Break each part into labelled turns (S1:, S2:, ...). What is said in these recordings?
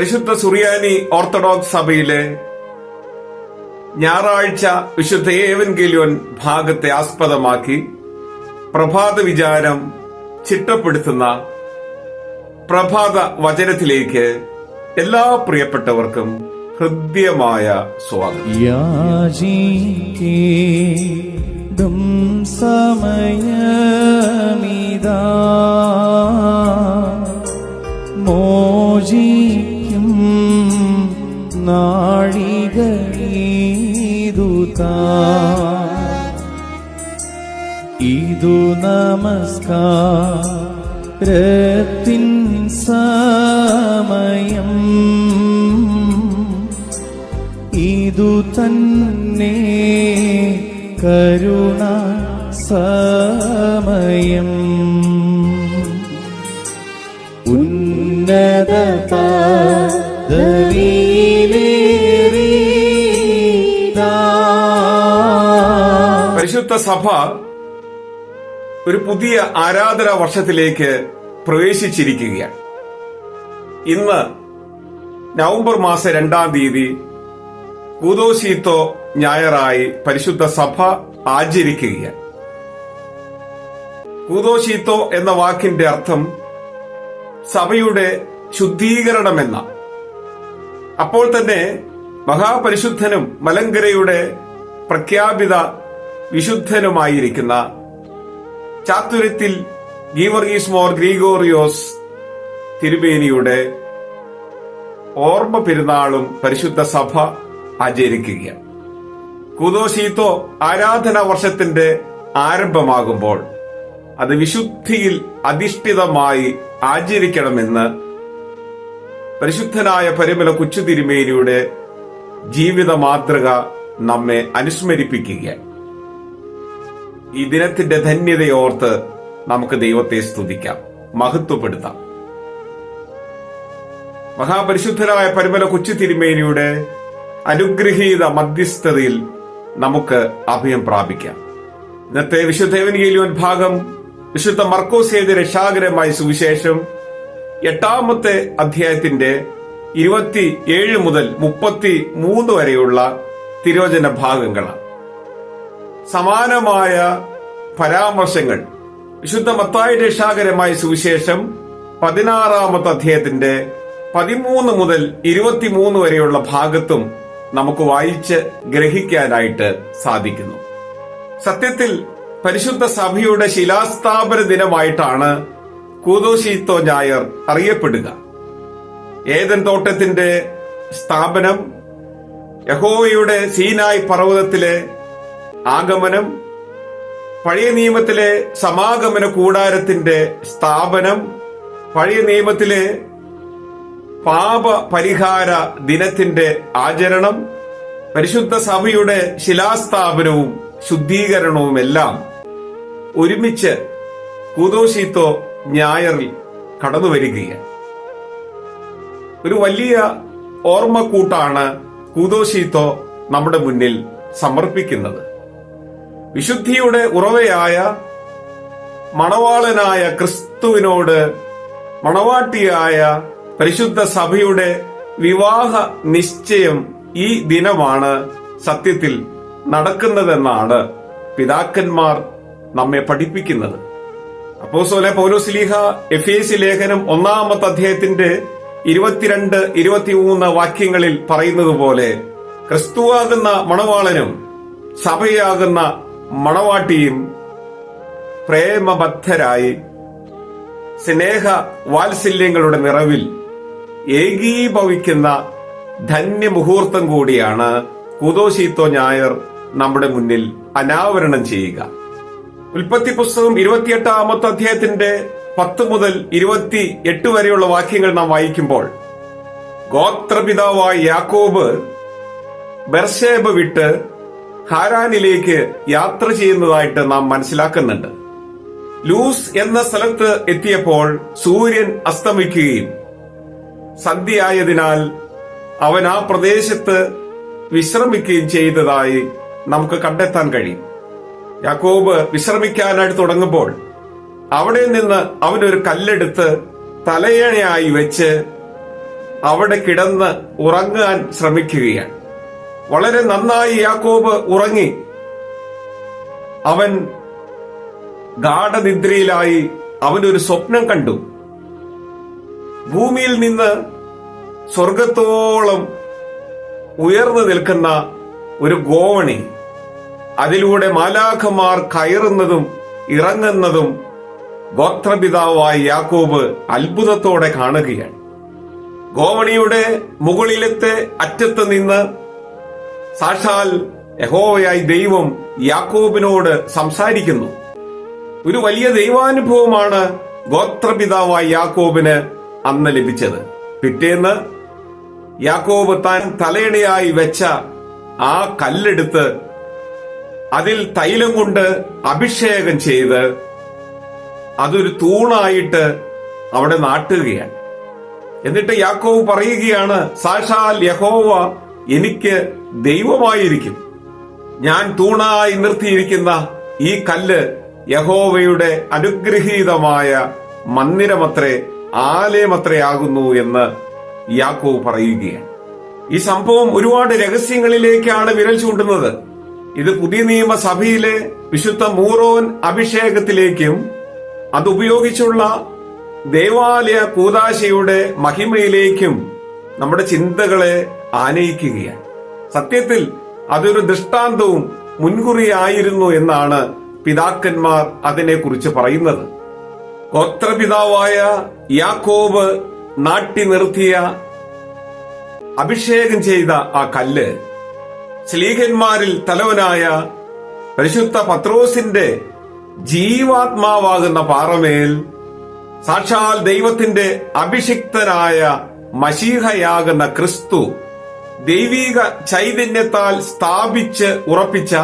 S1: പരിശുദ്ധ സുറിയാനി ഓർത്തഡോക്സ് സഭയിലെ ഞായറാഴ്ച വിശുദ്ധ ഏവൻഗേലിയോൻ ഭാഗത്തെ ആസ്പദമാക്കി പ്രഭാത വിചാരം ചിട്ടപ്പെടുത്തുന്ന പ്രഭാത വചനത്തിലേക്ക് എല്ലാ പ്രിയപ്പെട്ടവർക്കും ഹൃദ്യമായ സ്വാഗതം.
S2: മോചിക്കും നാഴികീതുതാ ഇതു നമസ്കാരത്തിൻ സമയം ഇതു തന്നെ കരുണ സമയം ഉന്നത പദവിയിലേറിയതാ.
S1: പരിശുദ്ധ സഭ ഒരു പുതിയ ആരാധന വർഷത്തിലേക്ക് പ്രവേശിച്ചിരിക്കുകയാണ്. ഇന്ന് നവംബർ മാസം രണ്ടാം തീയതി കൂതോശീത്തോ ഞായറായി പരിശുദ്ധ സഭ ആചരിക്കുകയാണ്. കൂതോശീത്തോ എന്ന വാക്കിന്റെ അർത്ഥം സഭയുടെ ശുദ്ധീകരണമെന്ന. അപ്പോൾ തന്നെ മഹാപരിശുദ്ധനും മലങ്കരയുടെ പ്രഖ്യാപിത വിശുദ്ധനുമായിരിക്കുന്ന ചാത്തുരത്തിൽ ഗീവർഗീസ് മോർ ഗ്രീഗോറിയോസ് തിരുമേനിയുടെ ഓർമ്മ പെരുന്നാളും പരിശുദ്ധ സഭ ആചരിക്കുകയാണ്. കുതോശീത്തോ ആരാധന വർഷത്തിന്റെ ആരംഭമാകുമ്പോൾ അത് വിശുദ്ധിയിൽ അധിഷ്ഠിതമായി ആചരിക്കണമെന്ന് പരിശുദ്ധനായ പരിമല കൊച്ചു തിരുമേനിയുടെ ജീവിത മാതൃക നമ്മെ അനുസ്മരിപ്പിക്കുകയാണ്. ഈ ദിനത്തിന്റെ ധന്യതയോർത്ത് നമുക്ക് ദൈവത്തെ സ്തുതിക്കാം. മഹത്വപ്പെടുത്താം. മഹാപരിശുദ്ധരായ പരിമല കൊച്ചു തിരുമേനിയുടെ അനുഗ്രഹീത മധ്യസ്ഥതയിൽ നമുക്ക് അഭയം പ്രാപിക്കാം. ഇന്നത്തെ വിശുദ്ധേവനികയിലോൻ ഭാഗം വിശുദ്ധ മർക്കോസേത് രക്ഷാകരമായ സുവിശേഷം എട്ടാമത്തെ അധ്യായത്തിന്റെ ഇരുപത്തി ഏഴ് മുതൽ മുപ്പത്തി മൂന്ന് വരെയുള്ള തിരോചന ഭാഗങ്ങളാണ്. സമാനമായ പരാമർശങ്ങൾ. വിശുദ്ധ മത്തായി രക്ഷാകരമായ സുവിശേഷം പതിനാറാമത്തെ അധ്യായത്തിന്റെ പതിമൂന്ന് മുതൽ ഇരുപത്തിമൂന്ന് വരെയുള്ള ഭാഗത്തും നമുക്ക് വായിച്ച് ഗ്രഹിക്കാനായിട്ട് സാധിക്കുന്നു. സത്യത്തിൽ പരിശുദ്ധ സഭയുടെ ശിലാസ്ഥാപന ദിനമായിട്ടാണ് കൂതോശീത്തോ ഞായർ അറിയപ്പെടുക. ഏതൻ തോട്ടത്തിന്റെ സ്ഥാപനം യഹോവയുടെ സീനായ് പർവതത്തിലെ ആഗമനം പഴയ നിയമത്തിലെ സമാഗമന കൂടാരത്തിന്റെ സ്ഥാപനം പഴയ നിയമത്തിലെ പാപ പരിഹാര ദിനത്തിന്റെ ആചരണം പരിശുദ്ധ സഭയുടെ ശിലാസ്ഥാപനവും ശുദ്ധീകരണവും എല്ലാം ഒരുമിച്ച് കൂതോശീത്തോ ഞായറിൽ കടന്നു വരികയാണ്. ഒരു വലിയ ഓർമ്മക്കൂട്ടാണ് കൂതോശീത്തോ നമ്മുടെ മുന്നിൽ സമർപ്പിക്കുന്നത്. വിശുദ്ധിയുടെ ഉറവയായ മണവാളനായ ക്രിസ്തുവിനോട് മണവാട്ടിയായ പരിശുദ്ധ സഭയുടെ വിവാഹ നിശ്ചയം ഈ ദിനമാണ് സത്യത്തിൽ നടക്കുന്നതെന്നാണ് പിതാക്കന്മാർ നമ്മെ പഠിപ്പിക്കുന്നത്. അപ്പോസോലെ പൗലോസ്ലീഹ സി ലേഖനം ഒന്നാമത്തെ അധ്യായത്തിന്റെ ഇരുപത്തിരണ്ട് ഇരുപത്തിമൂന്ന് വാക്യങ്ങളിൽ പറയുന്നത് പോലെ ക്രിസ്തുവാകുന്ന മണവാളനും സഭയാകുന്ന മണവാട്ടിയും പ്രേമബദ്ധരായി സ്നേഹ വാത്സല്യങ്ങളുടെ നിറവിൽ ഏകീഭവിക്കുന്ന ധന്യമുഹൂർത്തം കൂടിയാണ് കുതോശീത്തോ ഞായർ നമ്മുടെ മുന്നിൽ അനാവരണം ചെയ്യുക. ഉൽപ്പത്തി പുസ്തകം ഇരുപത്തിയെട്ടാമത്തെ അധ്യായത്തിന്റെ പത്ത് മുതൽ ഇരുപത്തി എട്ട് വരെയുള്ള വാക്യങ്ങൾ നാം വായിക്കുമ്പോൾ ഗോത്രപിതാവായ യാക്കോബ് ബെർഷേബ വിട്ട് ഹാരാനിലേക്ക് യാത്ര ചെയ്യുന്നതായിട്ട് നാം മനസ്സിലാക്കുന്നുണ്ട്. ലൂസ് എന്ന സ്ഥലത്ത് എത്തിയപ്പോൾ സൂര്യൻ അസ്തമിക്കുകയും സന്ധ്യയായതിനാൽ അവൻ ആ പ്രദേശത്ത് വിശ്രമിക്കുകയും ചെയ്തതായി നമുക്ക് കണ്ടെത്താൻ കഴിയും. യാക്കോബ് വിശ്രമിക്കാനായിട്ട് തുടങ്ങുമ്പോൾ അവിടെ നിന്ന് അവനൊരു കല്ലെടുത്ത് തലയണയായി വെച്ച് അവിടെ കിടന്ന് ഉറങ്ങാൻ ശ്രമിക്കുകയാണ്. വളരെ നന്നായി യാക്കോബ് ഉറങ്ങി. അവൻ ഗാഠനിദ്രയിലായി അവനൊരു സ്വപ്നം കണ്ടു. ഭൂമിയിൽ നിന്ന് സ്വർഗത്തോളം ഉയർന്നു നിൽക്കുന്ന ഒരു ഗോവണി അതിലൂടെ മാലാഖമാർ കയറുന്നതും ഇറങ്ങുന്നതും ഗോത്രപിതാവായ യാക്കോബ് അത്ഭുതത്തോടെ കാണുകയാണ്. ഗോവണിയുടെ മുകളിലത്തെ അറ്റത്ത് നിന്ന് സാക്ഷാൽ യഹോവയായി ദൈവം യാക്കോബിനോട് സംസാരിക്കുന്നു. ഒരു വലിയ ദൈവാനുഭവമാണ് ഗോത്രപിതാവായ യാക്കോബിന് അന്ന് ലഭിച്ചത്. പിറ്റേന്ന് യാക്കോബ് താൻ തലയണയായി വെച്ച ആ കല്ലെടുത്ത് അതിൽ തൈലം കൊണ്ട് അഭിഷേകം ചെയ്ത് അതൊരു തൂണായിട്ട് അവിടെ നാട്ടുകയാണ്. എന്നിട്ട് യാക്കോവ് പറയുകയാണ് സാക്ഷാൽ യഹോവ എനിക്ക് ദൈവമായിരിക്കും. ഞാൻ തൂണായി നിർത്തിയിരിക്കുന്ന ഈ കല്ല് യഹോവയുടെ അനുഗ്രഹീതമായ മന്ദിരമത്രേ ആലയമത്രേ ആകുന്നു എന്ന് യാക്കോവ് പറയുകയാണ്. ഈ സംഭവം ഒരുപാട് രഹസ്യങ്ങളിലേക്കാണ് വിരൽ ചൂണ്ടുന്നത്. ഇത് പുതിയ നിയമസഭയിലെ വിശുദ്ധ മൂറോൻ അഭിഷേകത്തിലേക്കും അതുപയോഗിച്ചുള്ള ദേവാലയ കൂതാശയുടെ മഹിമയിലേക്കും നമ്മുടെ ചിന്തകളെ ആനയിക്കുകയാണ്. സത്യത്തിൽ അതൊരു ദൃഷ്ടാന്തവും മുൻകുറിയായിരുന്നു എന്നാണ് പിതാക്കന്മാർ അതിനെക്കുറിച്ച് പറയുന്നത്. ഗോത്രപിതാവായ യാക്കോബ് നാട്ടി നിർത്തിയ അഭിഷേകം ചെയ്ത ആ കല്ല് ശ്ലീഹന്മാരിൽ തലവനായ പരിശുദ്ധ പത്രോസിന്റെ ജീവാത്മാവാകുന്ന പാറമേൽ സാക്ഷാൽ ദൈവത്തിന്റെ അഭിഷിക്തനായ മഷീഹയാകുന്ന ക്രിസ്തു ദൈവീക ചൈതന്യത്താൽ സ്ഥാപിച്ച് ഉറപ്പിച്ച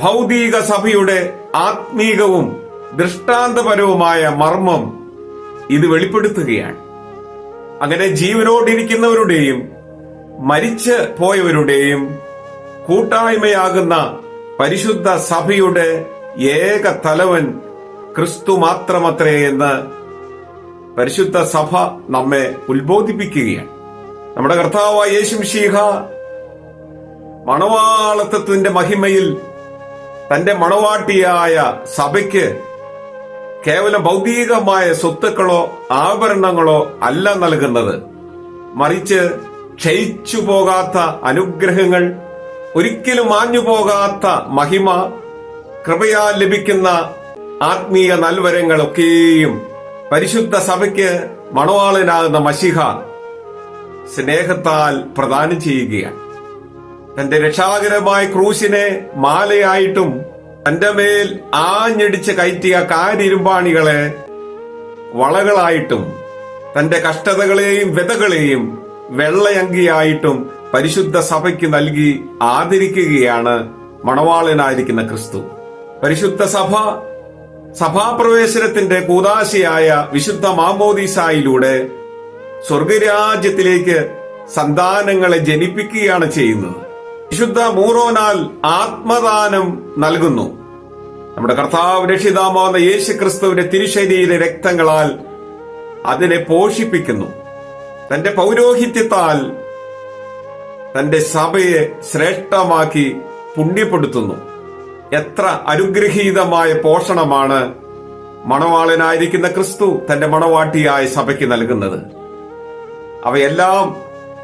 S1: ഭൗതിക സഭയുടെ ആത്മീകവും ദൃഷ്ടാന്തപരവുമായ മർമ്മം ഇത് വെളിപ്പെടുത്തുകയാണ്. അങ്ങനെ ജീവനോടിരിക്കുന്നവരുടെയും മരിച്ച് പോയവരുടെയും കൂട്ടായ്മയാകുന്ന പരിശുദ്ധ സഭയുടെ ഏക തലവൻ ക്രിസ്തു മാത്രമത്രേ എന്ന് പരിശുദ്ധ സഭ നമ്മെ ഉത്ബോധിപ്പിക്കുകയാണ്. നമ്മുടെ കർത്താവ് യേശു ഷീഹ മണവാളത്വത്തിന്റെ മഹിമയിൽ തന്റെ മണവാട്ടിയായ സഭയ്ക്ക് കേവലം ഭൗതികമായ സ്വത്തുക്കളോ ആഭരണങ്ങളോ അല്ല നൽകുന്നത്. മറിച്ച് ക്ഷയിച്ചു പോകാത്ത അനുഗ്രഹങ്ങൾ ഒരിക്കലും മാഞ്ഞു പോകാത്ത മഹിമ കൃപയാ ലഭിക്കുന്ന ആത്മീയ നൽവരങ്ങളൊക്കെയും പരിശുദ്ധ സഭയ്ക്ക് മണവാളനാകുന്ന മഷിഹ സ്നേഹത്താൽ പ്രദാനം ചെയ്യുകയാണ്. തന്റെ രക്ഷാകരമായ ക്രൂശിനെ മാലയായിട്ടും തന്റെ മേൽ ആഞ്ഞടിച്ച് കയറ്റിയ കാരിരുമ്പാണികളെ വളകളായിട്ടും തന്റെ കഷ്ടതകളെയും വ്യതകളെയും വെള്ളയങ്കിയായിട്ടും പരിശുദ്ധ സഭയ്ക്ക് നൽകി ആദരിക്കുകയാണ് മണവാളനായിരിക്കുന്ന ക്രിസ്തു. പരിശുദ്ധ സഭ സഭാപ്രവേശനത്തിന്റെ കൂതാശയായ വിശുദ്ധ മാമോദീസായിലൂടെ സ്വർഗരാജ്യത്തിലേക്ക് സന്താനങ്ങളെ ജനിപ്പിക്കുകയാണ് ചെയ്യുന്നത്. വിശുദ്ധ മൂറോനാൽ ആത്മദാനം നൽകുന്നു. നമ്മുടെ കർത്താവ് രക്ഷിതാമാവുന്ന യേശു ക്രിസ്തുവിന്റെ തിരുശരീര രക്തങ്ങളാൽ അതിനെ പോഷിപ്പിക്കുന്നു. തന്റെ പൗരോഹിത്യത്താൽ തന്റെ സഭയെ ശ്രേഷ്ഠമാക്കി പുണ്യപ്പെടുത്തുന്നു. എത്ര അനുഗ്രഹീതമായ പോഷണമാണ് മണവാളനായിരിക്കുന്ന ക്രിസ്തു തന്റെ മണവാട്ടിയായ സഭയ്ക്ക് നൽകുന്നത്. അവയെല്ലാം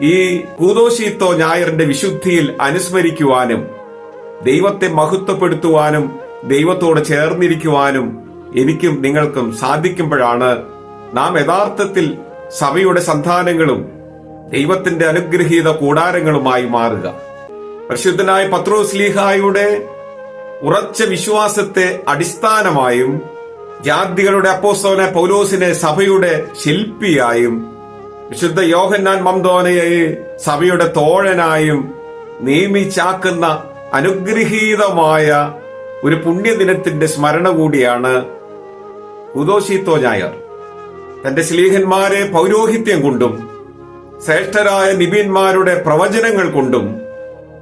S1: ഈ കൂതോശീത്തോ ഞായറിന്റെ വിശുദ്ധിയിൽ അനുസ്മരിക്കുവാനും ദൈവത്തെ മഹത്വപ്പെടുത്തുവാനും ദൈവത്തോട് ചേർന്നിരിക്കുവാനും എനിക്കും നിങ്ങൾക്കും സാധിക്കുമ്പോഴാണ് നാം യഥാർത്ഥത്തിൽ സഭയുടെ സന്താനങ്ങളും ദൈവത്തിന്റെ അനുഗ്രഹീത കൂടാരങ്ങളുമായി മാറുക. പരിശുദ്ധനായ പത്രോസ് ലീഹായുടെ ഉറച്ച വിശ്വാസത്തെ അടിസ്ഥാനമായും ജാതികളുടെ അപ്പോസ്തവനെ പൗലോസിനെ സഭയുടെ ശില്പിയായും വിശുദ്ധ യോഹന്നാൻ മംദോനയെ സഭയുടെ തോഴനായും നിയമിച്ചാക്കുന്ന അനുഗ്രഹീതമായ ഒരു പുണ്യദിനത്തിന്റെ സ്മരണ കൂടിയാണ് ഉദോശിത്തോ ഞായർ. തന്റെ സ്ലീഹന്മാരെ പൗരോഹിത്യം കൊണ്ടും ശ്രേഷ്ഠരായ നിബിന്മാരുടെ പ്രവചനങ്ങൾ കൊണ്ടും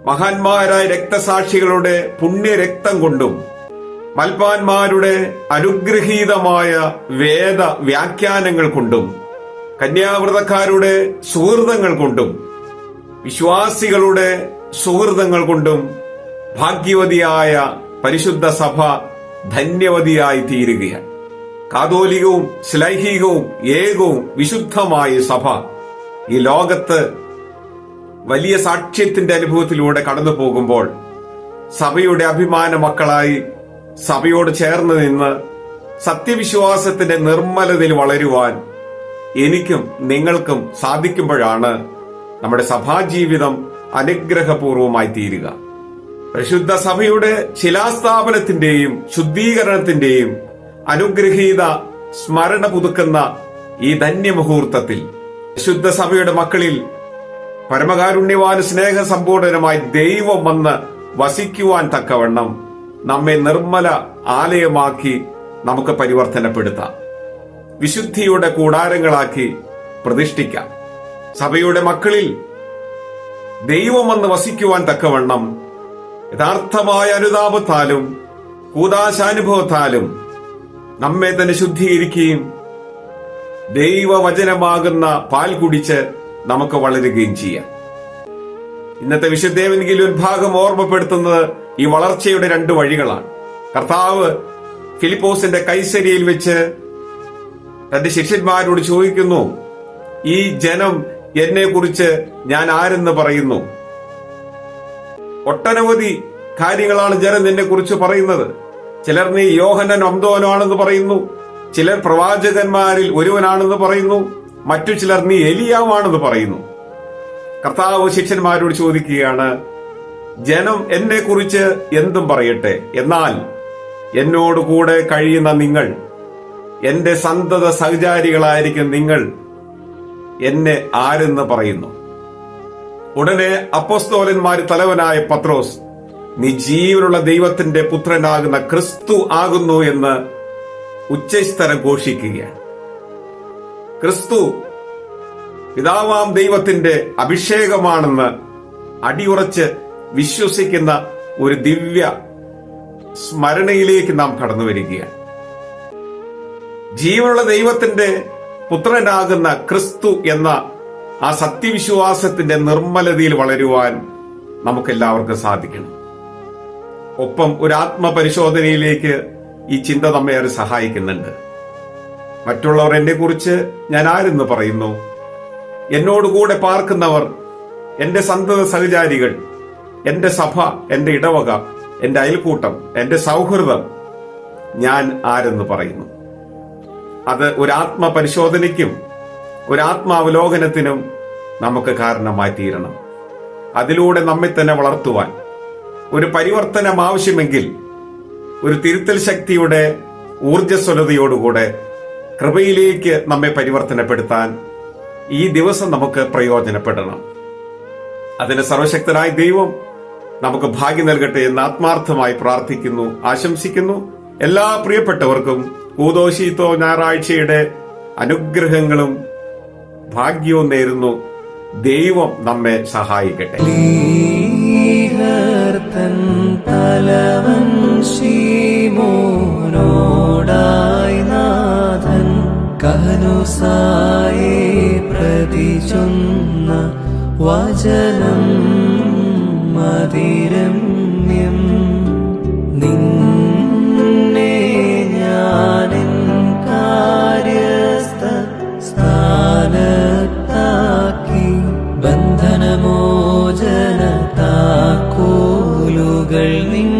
S1: മഹാന്മാരായ രക്തസാക്ഷികളുടെ പുണ്യരക്തം കൊണ്ടും മൽപാന്മാരുടെ അനുഗ്രഹീതമായ വേദ വ്യാഖ്യാനങ്ങൾ കൊണ്ടും കന്യാവ്രതക്കാരുടെ സുഹൃതങ്ങൾ കൊണ്ടും വിശ്വാസികളുടെ സുഹൃതങ്ങൾ കൊണ്ടും ഭാഗ്യവതിയായ പരിശുദ്ധ സഭ ധന്യവതിയായി തീരുകയാണ്. കാതോലികവും ശ്ലൈഹികവും ഏകവും വിശുദ്ധമായ സഭ ഈ ലോകത്ത് വലിയ സാക്ഷ്യത്തിന്റെ അനുഭവത്തിലൂടെ കടന്നു പോകുമ്പോൾ സഭയുടെ അഭിമാന മക്കളായി സഭയോട് ചേർന്ന് നിന്ന് സത്യവിശ്വാസത്തിന്റെ നിർമ്മലതയിൽ വളരുവാൻ എനിക്കും നിങ്ങൾക്കും സാധിക്കുമ്പോഴാണ് നമ്മുടെ സഭാജീവിതം അനുഗ്രഹപൂർവമായി തീരുക പരിശുദ്ധ സഭയുടെ ശിലാസ്ഥാപനത്തിന്റെയും ശുദ്ധീകരണത്തിന്റെയും അനുഗ്രഹീത സ്മരണ പുതുക്കുന്ന ഈ ധന്യമുഹൂർത്തത്തിൽ പരിശുദ്ധ സഭയുടെ മക്കളിൽ പരമകാരുണ്യവാന് സ്നേഹസമ്പൂർണനുമായി ദൈവം വന്ന് വസിക്കുവാൻ തക്കവണ്ണം നമ്മെ നിർമ്മല ആലയമാക്കി നമുക്ക് പരിവർത്തനപ്പെടുത്താം. വിശുദ്ധിയുടെ കൂടാരങ്ങളാക്കി പ്രതിഷ്ഠിക്കാം. സഭയുടെ മക്കളിൽ ദൈവം വന്ന് വസിക്കുവാൻ തക്കവണ്ണം യഥാർത്ഥമായ അനുതാപത്താലും കൂതാശാനുഭവത്താലും നമ്മെ തന്നെ ശുദ്ധീകരിക്കുകയും ദൈവവചനമാകുന്ന പാൽ കുടിച്ച് നമുക്ക് വളരുകയും ചെയ്യാം. ഇന്നത്തെ വിശുദ്ധേവൻകിലും ഭാഗം ഓർമ്മപ്പെടുത്തുന്നത് ഈ വളർച്ചയുടെ രണ്ട് വഴികളാണ്. കർത്താവ് ഫിലിപ്പോസിന്റെ കൈസരിയിൽ വെച്ച് തന്റെ ശിഷ്യന്മാരോട് ചോദിക്കുന്നു ഈ ജനം എന്നെ കുറിച്ച് ഞാൻ ആരെന്ന് പറയുന്നു? ഒട്ടനവധി കാര്യങ്ങളാണ് ജനം നിന്നെ കുറിച്ച് പറയുന്നത്. ചിലർ നീ യോഹനൻ അന്തോനാണെന്ന് പറയുന്നു ചിലർ പ്രവാചകന്മാരിൽ ഒരുവനാണെന്ന് പറയുന്നു മറ്റു ചിലർ നീ എലിയാവാണെന്ന് പറയുന്നു. കർത്താവ് ശിഷ്യന്മാരോട് ചോദിക്കുകയാണ് ജനം എന്നെ കുറിച്ച് എന്തും പറയട്ടെ? എന്നാൽ എന്നോട് കൂടെ കഴിയുന്ന നിങ്ങൾ എന്റെ സന്തത സഹചാരികളായിരിക്കും നിങ്ങൾ എന്നെ ആരെന്ന് പറയുന്നു. ഉടനെ അപ്പോസ്തോലന്മാര് തലവനായ പത്രോസ് നീ ജീവനുള്ള ദൈവത്തിന്റെ പുത്രനാകുന്ന ക്രിസ്തു ആകുന്നു എന്ന് ഉച്ചസ്ഥരം ഘോഷിക്കുകയാണ്. ക്രിസ്തു പിതാവാം ദൈവത്തിന്റെ അഭിഷേകമാണെന്ന് അടിയുറച്ച് വിശ്വസിക്കുന്ന ഒരു ദിവ്യ സ്മരണയിലേക്ക് നാം കടന്നു വരികയാണ് ജീവനുള്ള ദൈവത്തിന്റെ പുത്രനാകുന്ന ക്രിസ്തു എന്ന ആ സത്യവിശ്വാസത്തിന്റെ നിർമ്മലതയിൽ വളരുവാൻ നമുക്കെല്ലാവർക്കും സാധിക്കണം. ഒപ്പം ഒരു ആത്മപരിശോധനയിലേക്ക് ഈ ചിന്ത നമ്മെ അത് സഹായിക്കുന്നുണ്ട്. മറ്റുള്ളവർ എന്നെ കുറിച്ച് ഞാൻ ആരെന്ന് പറയുന്നു? എന്നോട് കൂടെ പാർക്കുന്നവർ എന്റെ സന്തത സഹചാരികൾ എന്റെ സഭ എന്റെ ഇടവക എന്റെ അയൽക്കൂട്ടം എന്റെ സൗഹൃദം ഞാൻ ആരെന്ന് പറയുന്നു? അത് ഒരു ആത്മപരിശോധനയ്ക്കും ഒരു ആത്മാവലോകനത്തിനും നമുക്ക് കാരണമായി തീരണം. അതിലൂടെ നമ്മെ തന്നെ വളർത്തുവാൻ ഒരു പരിവർത്തനം ആവശ്യമെങ്കിൽ ഒരു തിരുത്തൽ ശക്തിയുടെ ഊർജസ്വലതയോടുകൂടെ കൃപയിലേക്ക് നമ്മെ പരിവർത്തനപ്പെടുത്താൻ ഈ ദിവസം നമുക്ക് പ്രയോജനപ്പെടണം. അതിന് സർവശക്തനായ ദൈവം നമുക്ക് ഭാഗ്യം നൽകട്ടെ എന്ന് ആത്മാർത്ഥമായി പ്രാർത്ഥിക്കുന്നു ആശംസിക്കുന്നു. എല്ലാ പ്രിയപ്പെട്ടവർക്കും കൂതോശീത്തോ ഞായറാഴ്ചയുടെ അനുഗ്രഹങ്ങളും ഭാഗ്യവും നേരുന്നു. ദൈവം നമ്മെ സഹായിക്കട്ടെ.
S2: തലവൻ ശീമോനോടായി നാഥൻ കഹനുസായെ പ്രതിചൊന്ന വചനം മതിരമ്യം 对，你。